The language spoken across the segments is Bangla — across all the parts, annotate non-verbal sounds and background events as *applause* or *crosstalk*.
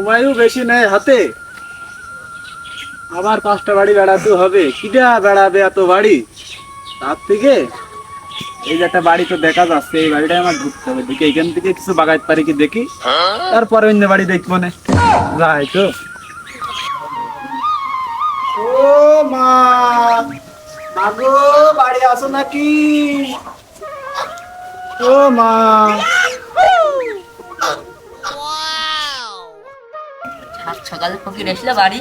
সময়ও বেশি নেই হাতে। আবার পাঁচটা বাড়ি বেড়াতে হবে। কিটা বেড়াবে এত বাড়ি? তার থেকে এই যে একটা বাড়ি তো দেখা যাচ্ছে, এই বাড়িটা আমার ঢুকতে হবে। দেখি এখান থেকে কিছু বাগাইতে পারি কি দেখি? তারপরে অন্য বাড়ি দেখব না। যাই তো। ও মা বাড়ি আসো নাকি? ও মা। সাত সকালে ফকির এসলে বাড়ি।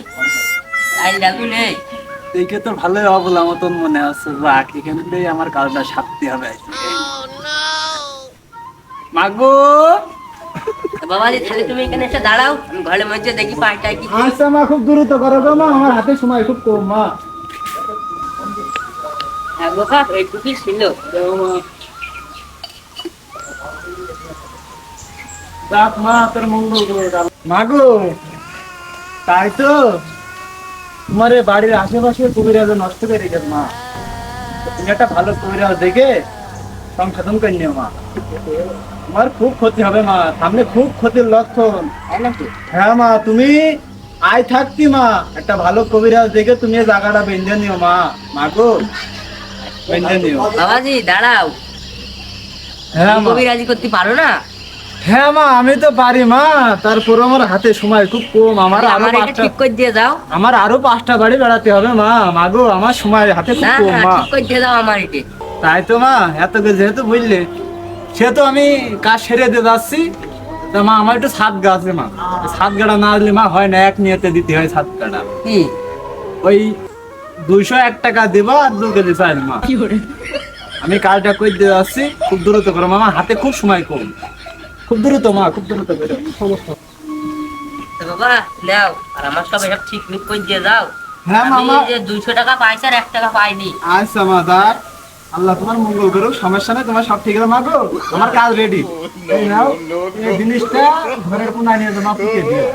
আজ ডাকু নেই। দেখে তো ভালোই অবলা মতন মনে হচ্ছে রাখ এখান আমার কাজটা সারতে হবে। মাগো বাবাজি তাহলে তুমি এখানে এসে দাঁড়াও। আমি ঘরের মধ্যে দেখি পাঁচটায় কি আচ্ছা মা খুব দ্রুত করো গো মা। আমার হাতে সময় খুব কম মা। হ্যাঁ বোকা এইটুকুই ছিল। মা। যাক মা তোর মঙ্গল মাগো! তাই তো? তোমার বাড়ির আশেপাশে কবিরাজ নষ্ট করে রেখেছ মা। তুমি একটা ভালো কবিরাজ দেখে সংশোধন করে নিও মা। তোমার খুব ক্ষতি হবে মা। সামনে খুব ক্ষতির লক্ষণ। হ্যাঁ মা তুমি আয় থাকতি মা। একটা ভালো কবিরাজ দেখে তুমি জায়গাটা বেঁধে নিও মা। মাগো বেঁধে নিও। বাবাজি দাঁড়াও। হ্যাঁ কবিরাজি করতে পারো না? হ্যাঁ মা আমি তো পারি মা। তারপর আমার হাতে সময় খুব কম। আমার আরও আমার এটা পাঁচটা ঠিক করে দিয়ে দাও। আমার আরও পাঁচটা বাড়ি বেড়াতে হবে মা। মাগো আমার সময় হাতে খুব কম মা। ঠিক করে দিয়ে দাও আমার এটা। তাই তো মা এত যেহেতু বুঝলে। সেহেতু আমি কাজ সেরে দিয়ে যাচ্ছি। তা মা আমার একটু সাত গা আছে মা। সাত গাড়া না দিলে মা হয় না এক নিয়েতে দিতে হয় সাত গাড়া। কি? ওই দুইশো এক টাকা দেবো আর দু কেজি চাইল মা। আমি কাজটা করে দিয়ে যাচ্ছি। খুব দ্রুত করো মা আমার হাতে খুব সময় কম। খুব দ্রুত মা খুব দ্রুত করো তো বাবা নাও আর আমার সব এসব ঠিক মিট করে দিয়ে দাও। হ্যাঁ আমি মামা। যে দুইশো টাকা পাইছি আর এক টাকা পাইনি। আচ্ছা মা দা আল্লাহ তোমার মঙ্গল করুক সমস্যা নেই তোমার সব ঠিক আছে। মা গো আমার কাজ রেডি এই নাও এই জিনিসটা ঘরের কোনায় নিয়ে যাও পুকে দিও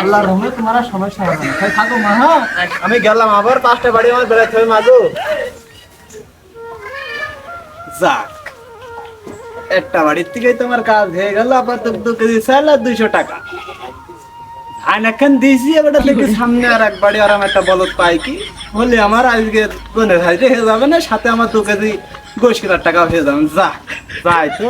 আল্লাহর রহমতে তোমার সমস্যা হবে না। তাই থাকো মা হ্যাঁ? আমি গেলাম আবার পাঁচটা বাড়ি আমার বেড়াতে হবে মা গো যাক একটা বাড়ির থেকে তোমার কাজ হয়ে গেল আবার তো দু কেজি চাল আর দুইশো টাকা। ধান এখন দিয়েছি এবার দেখি সামনে আর এক বাড়ি আর একটা বলদ পাই কি? বলে আমার আজকে হয়ে যাবে না সাথে আমার দু কেজি গোশ টাকা হয়ে যাবে। যাক যাই তো।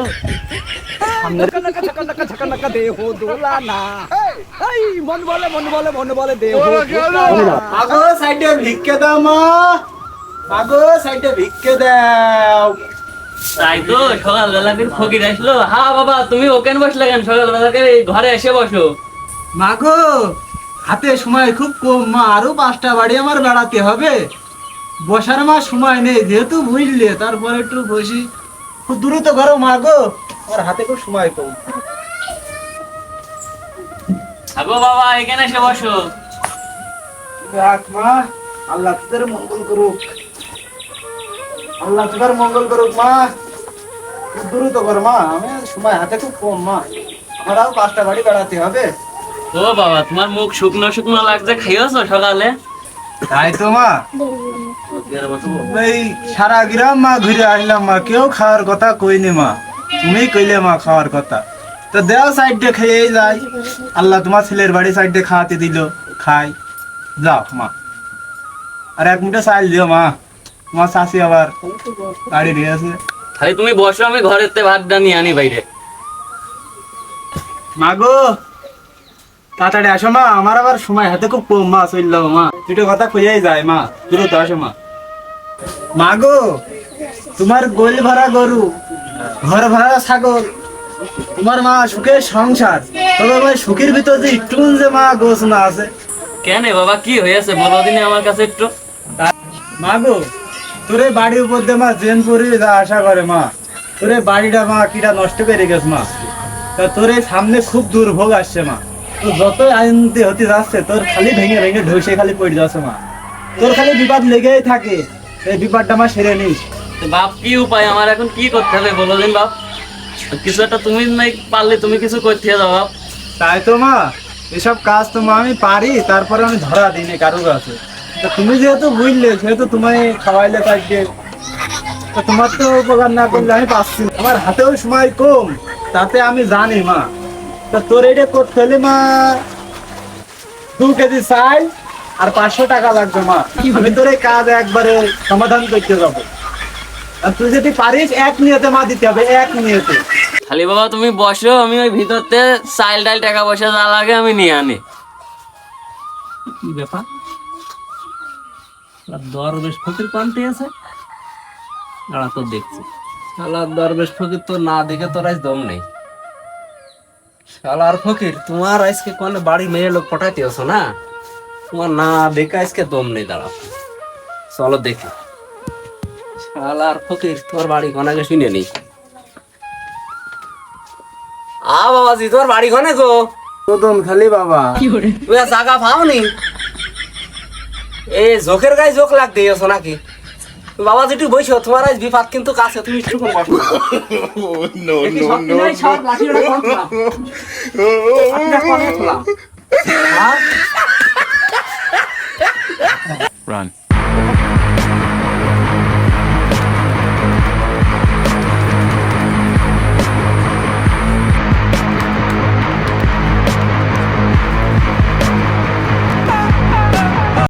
আগো সাইডে ভিক্ষে দাও মা। আগো সাইডে ভিক্ষে দাও। তাই তো সকালবেলা ফকির আসলো। হা বাবা তুমি ওকেন বসলে কেন? সকালবেলা ঘরে এসে বসো। মাগো হাতে সময় খুব কম। মা আরও পাঁচটা বাড়ি আমার বেড়াতে হবে। বসার মা সময় নেই যেহেতু বুঝলে তারপরে একটু বসি। খুব দ্রুত করো মাগো আর হাতে খুব সময় কম। আগো বাবা এখানে এসে বসো। মা আল্লাহ তোদের মঙ্গল করুক। আল্লাহ তোদের মঙ্গল করুক মা। খুব দ্রুত কর মা। আমি সময় হাতে খুব কম মা। আমার আরও পাঁচটা বাড়ি বেড়াতে হবে। ও বাবা তোমার মুখ শুকনো শুকনো লাগছে সকালে? তাই তো মা। এই সারা গ্রাম মা ঘুরে আসলাম মা। কেউ খাওয়ার কথা কইনি মা। তুমি কইলে মা খাওয়ার কথা। তো দেও সাইডে খেয়ে যাই। আল্লাহ তোমার ছেলের বাড়ি সাইডে খাওয়াতে দিল। খাই। যাও মা। আর এক মুঠে চাল দিও মা। তোমার শাশি আবার গাড়ি নিয়ে আছে খালি তুমি বসো আমি ঘরের তে ভাতটা নিয়ে আনি বাইরে। মা গো তাড়াতাড়ি আসো মা আমার আবার সময় হাতে খুব কম মা চলল মা। দুটো কথা কইয়াই যায় মা দ্রুত আসো মা। মা গো তোমার গোল ভরা গরু ঘর ভরা ছাগল তোমার মা সুখের সংসার তবে ভাই সুখের ভিতর যে একটু যে মা গোছ না আছে। কেন বাবা কি হয়েছে বলো দিনে আমার কাছে একটু। মা গো তোরে বাড়ির উপর দিয়ে মা জেন করি যা আশা করে মা। তোরে বাড়িটা মা কিটা নষ্ট করে গেছে মা। তা তোরে সামনে খুব দুর্ভোগ আসছে মা। তো যতই আইনতি হতে যাচ্ছে তোর খালি ভেঙে ভেঙে ঢসে খালি পড়ে যাচ্ছে মা। তোর খালি বিপদ লেগেই থাকে এই বিপদটা মা সেরে নিস। বাপ কি উপায়? আমার এখন কি করতে হবে বলো দিন বাপ? কিছু একটা তুমি নাই পারলে তুমি কিছু করতে যাও বাপ। তাই তো মা এসব কাজ তো মা আমি পারি তারপরে আমি ধরা দিই নি কারও কাছে। তুমি যেহেতু বুঝলে সেহেতু তোমায় খাওয়াইলে থাকবে তোমার তো উপকার না করলে আমি পাচ্ছি আমার হাতেও সময় কম তাতে আমি জানি মা। তা তোর এটা করতে হলে মা। দু কেজি চাই আর পাঁচশো টাকা লাগবে মা। আমি তোর এই কাজ একবারে সমাধান করতে যাব। আর তুই যদি পারিস এক নিয়েতে মা দিতে হবে এক নিয়েতে। খালি বাবা তুমি বসো আমি ওই ভিতরতে চাইল ডাল টাকা পয়সা যা লাগে আমি নিয়ে আনি। কি ব্যাপার? দরবেশ ফকির পান্তি আছে। দাঁড়া তো দেখছি। শালার দরবেশ ফকির তো না দেখে তোর আজ দম নেই। শালার ফকির তোমার আজকে কোন বাড়ি মেয়ে লোক পটাইতে আসো না? তোমার না দেখে আজকে দম নেই দাঁড়াও চলো দেখি। শালার ফকির তোর বাড়ি কোনাকে শুনে নেই আ বাবাজি তোর বাড়ি কোনে গো? কদম খালি বাবা। তুই আর জায়গা পাওনি। এই জোকের গায়ে জোক লাগ দিয়েছ নাকি বাবা যেটু বইছো তোমার আজ বিপাদ কিন্তু কাছে তুমি একটু কম বসো সব লাঠি ওটা? হ্যাঁ? *laughs*